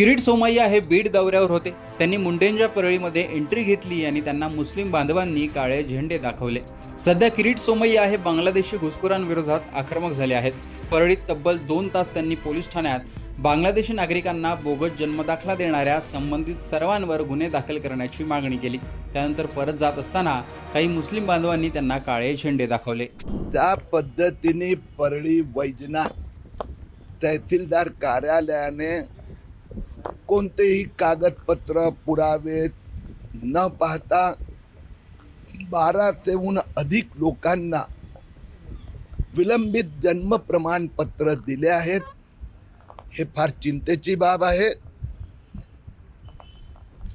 किरीट सोमय्या हे बीड दौऱ्यावर होते. त्यांनी मुंडेंच्या परळीमध्ये एंट्री घेतली आणि त्यांना मुस्लिम बांधवांनी काळे झेंडे दाखवले. सध्या किरीट सोमय्या हे बांगलादेशी घुसखोरांविरोधात आक्रमक झाले आहेत. परळीत तब्बल दोन तास त्यांनी पोलीस ठाण्यात बांगलादेशी नागरिकांना बोगस जन्मदाखला देणाऱ्या संबंधित सर्वांवर गुन्हे दाखल करण्याची मागणी केली. त्यानंतर परत जात असताना काही मुस्लिम बांधवांनी त्यांना काळे झेंडे दाखवले. त्या पद्धतीने परळी वैजनाथ तहसीलदार कार्यालयाने कोणतेही कागदपत्र पुरावे न पाहता बाराशेहून अधिक लोकांना विलंबित जन्म प्रमाणपत्र दिले आहेत. हे फार चिंतेची बाब आहे.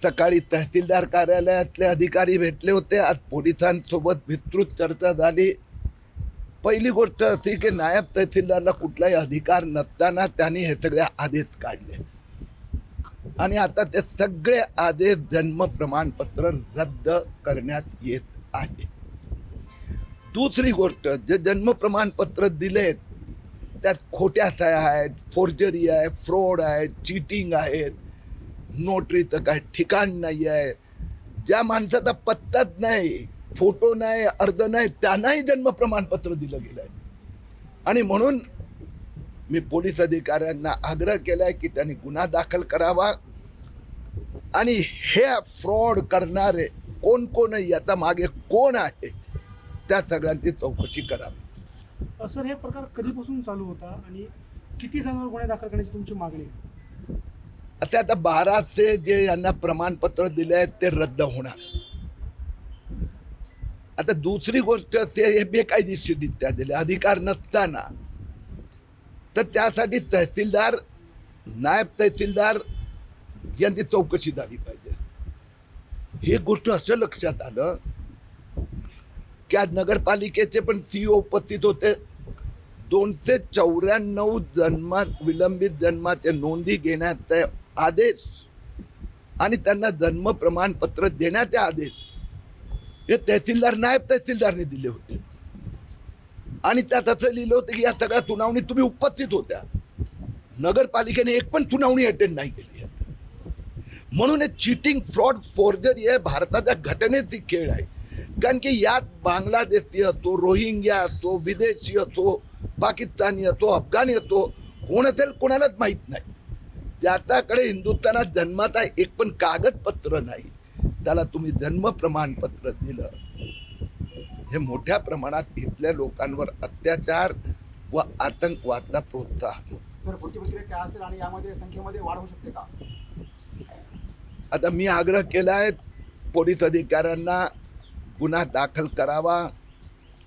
सकाळी तहसीलदार कार्यालयातले अधिकारी भेटले होते. आज पोलिसांसोबत विस्तृत चर्चा झाली. पहिली गोष्ट अशी की नायब तहसीलदारला कुठलाही अधिकार नसताना त्यांनी हे सगळे आदेश काढले. आणि आता ते सगळे आदेश जन्म प्रमाणपत्र रद्द करण्यात येत आहे. दुसरी गोष्ट जे जन्म प्रमाणपत्र दिलेत त्यात खोट्या सह्या आहेत फोर्जरी आहे फ्रॉड आहे चिटिंग आहेत नोटरीचं काय ठिकाण नाही आहे ज्या माणसाचा पत्ताच नाही फोटो नाही अर्ज नाही त्यांनाही जन्म प्रमाणपत्र दिलं गेलं आहे आणि म्हणून मी पोलीस अधिकाऱ्यांना आग्रह केलाय की त्यांनी गुन्हा दाखल करावा. आणि हे फ्रॉड करणारे कोण कोण आहे, याचा मागे कोण आहे त्या सगळ्यांची चौकशी करावी. सर हे प्रकार कधीपासून चालू होता आणि किती जणांवर गुन्हे दाखल करण्याची तुमची मागणी आहे? आता आता बाराचे जे यांना प्रमाणपत्र दिले आहेत ते रद्द होणार. आता दुसरी गोष्ट ते हे बेकायदेशीररित्या दिले. अधिकार नसताना तर त्यासाठी तहसीलदार नायब तहसीलदार यांनी चौकशी झाली पाहिजे. हे गोष्ट असं लक्षात आलं की आज नगरपालिकेचे पण सीओ उपस्थित होते. दोनशे चौऱ्याण्णव जन्मात विलंबित जन्माचे नोंदी घेण्याचे आदेश आणि त्यांना जन्म प्रमाणपत्र देण्याचे आदेश हे तहसीलदार नायब तहसीलदारने दिले होते. आणि त्यात असं लिहिलं होतं की या सगळ्या सुनावणी तुम्ही उपस्थित होत्या. नगरपालिकेने एक पण सुनावणी अटेंड नाही केली आहे. म्हणून हे चिटिंग फ्रॉड फोर्जरी आहे भारताच्या घटनेची खेळ आहे. कारण की यात बांगलादेशी असतो रोहिंग्या असतो विदेशी असतो पाकिस्तानी असो अफगाणी असतो कोण असेल कोणालाच माहीत नाही. ज्याच्याकडे हिंदुस्थानात जन्माचा एक पण कागदपत्र नाही. त्याला तुम्ही जन्म प्रमाणपत्र दिलं. हे मोठ्या प्रमाणात इथल्या लोकांवर अत्याचार व आतंकवादला प्रोत्साहन. सर पुढची प्रक्रिया काय असेल आणि यामध्ये संख्येमध्ये वाढ होऊ शकते का? आता मी आग्रह केला आहे पोलीस अधिकाऱ्यांना गुन्हा दाखल करावा.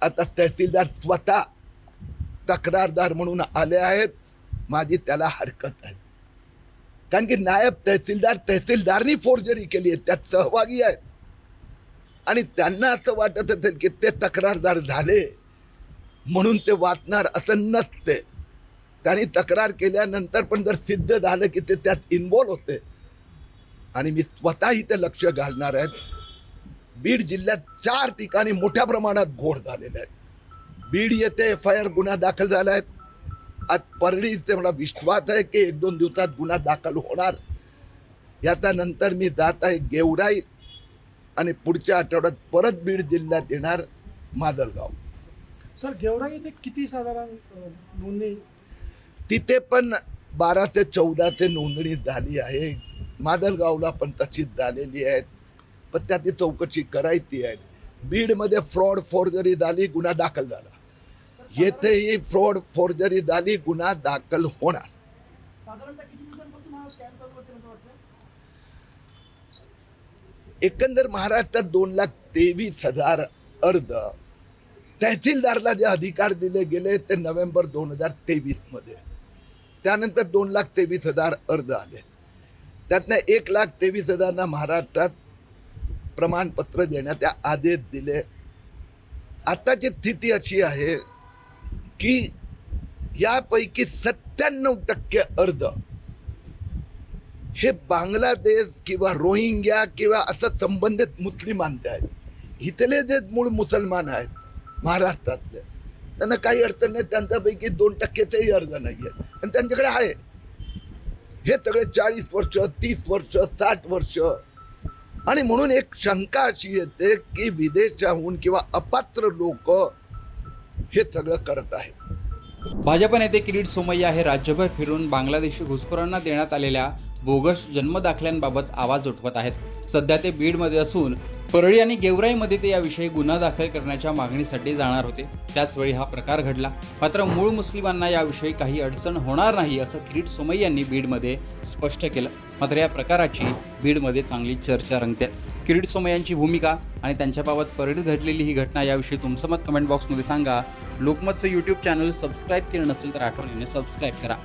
आता तहसीलदार स्वतः तक्रारदार म्हणून आले आहेत. माझी त्याला हरकत आहे. कारण की नायब तहसीलदार तहसीलदारनी फोर्जरी केली आहे त्यात सहभागी आहेत. आणि त्यांना असं वाटत असेल की ते तक्रारदार झाले. म्हणून ते वाचणार असं नसते. त्यांनी तक्रार केल्यानंतर पण जर सिद्ध झालं की ते त्यात इन्वॉल्व होते. आणि मी स्वतः इथे लक्ष घालणार आहेत. बीड जिल्ह्यात चार ठिकाणी मोठ्या प्रमाणात घोड झालेले आहेत. बीड येथे एफ आय आर गुन्हा दाखल झाला आहे. आज परळीचे मला विश्वास आहे की एक दोन दिवसात गुन्हा दाखल होणार. याचा नंतर मी जात आहे गेवराई. आणि पुढच्या आठवड्यात परत बीड जिल्ह्यात येणार मादलगाव. सर गेवरा येथे किती साधारण नोंदणी? तिथे पण बारा ते चौदा ते नोंदणी झाली आहे. मादलगावला पण तशीच झालेली आहेत. पण त्याची चौकशी करायची आहे. बीडमध्ये फ्रॉड फोर्जरी झाली गुन्हा दाखल झाला. येथेही फ्रॉड फोर्जरी झाली गुन्हा दाखल होणार. साधारणतः किती दिवसांपासून हा स्कॅम चालू असेल असं वाटतं एकंदर महाराष्ट्रात दोन लाख तेवीस हजार अर्ज. तहसीलदारला जे अधिकार दिले गेले ते नोव्हेंबर दोन हजार तेवीसमध्ये. त्यानंतर दोन लाख तेवीस हजार अर्ज आले. त्यातनं एक लाख तेवीस हजारांना महाराष्ट्रात प्रमाणपत्र देण्याचे आदेश दिले. आताची स्थिती अशी आहे की यापैकी सत्त्याण्णव टक्के अर्ज हे बांगलादेश किंवा रोहिंग्या किंवा असं संबंधित मुस्लिमांचे आहेत. इथले जे मूळ मुसलमान आहेत महाराष्ट्रातले त्यांना काही अडचण नाही त्यांच्यापैकी दोन टक्केचाही अर्ज नाही आहे आणि त्यांच्याकडे आहे. हे सगळे चाळीस वर्ष तीस वर्ष साठ वर्ष. आणि म्हणून एक शंका अशी येते की विदेशाहून किंवा अपात्र लोक हे सगळं करत आहेत. भाजप नेते किरीट सोमय्या हे राज्यभर फिरून बांगलादेशी घुसखोरांना देण्यात आलेल्या बोगस जन्मदाखल्यांबाबत आवाज उठवत आहेत. सध्या ते बीडमध्ये असून परळी आणि गेवराईमध्ये ते याविषयी गुन्हा दाखल करण्याच्या मागणीसाठी जाणार होते. त्याचवेळी हा प्रकार घडला. मात्र मूळ मुस्लिमांना याविषयी काही अडचण होणार नाही असं किरीट सोमई यांनी बीडमध्ये स्पष्ट केलं. मात्र या प्रकाराची बीडमध्ये चांगली चर्चा रंगते. किरीट सोमय्यांची भूमिका आणि त्यांच्याबाबत परळीत घडलेली ही घटना याविषयी तुमचं मत कमेंट बॉक्समध्ये सांगा. लोकमतचं यूट्यूब चॅनल सबस्क्राईब केलं नसेल तर आठवणीने सबस्क्राईब करा.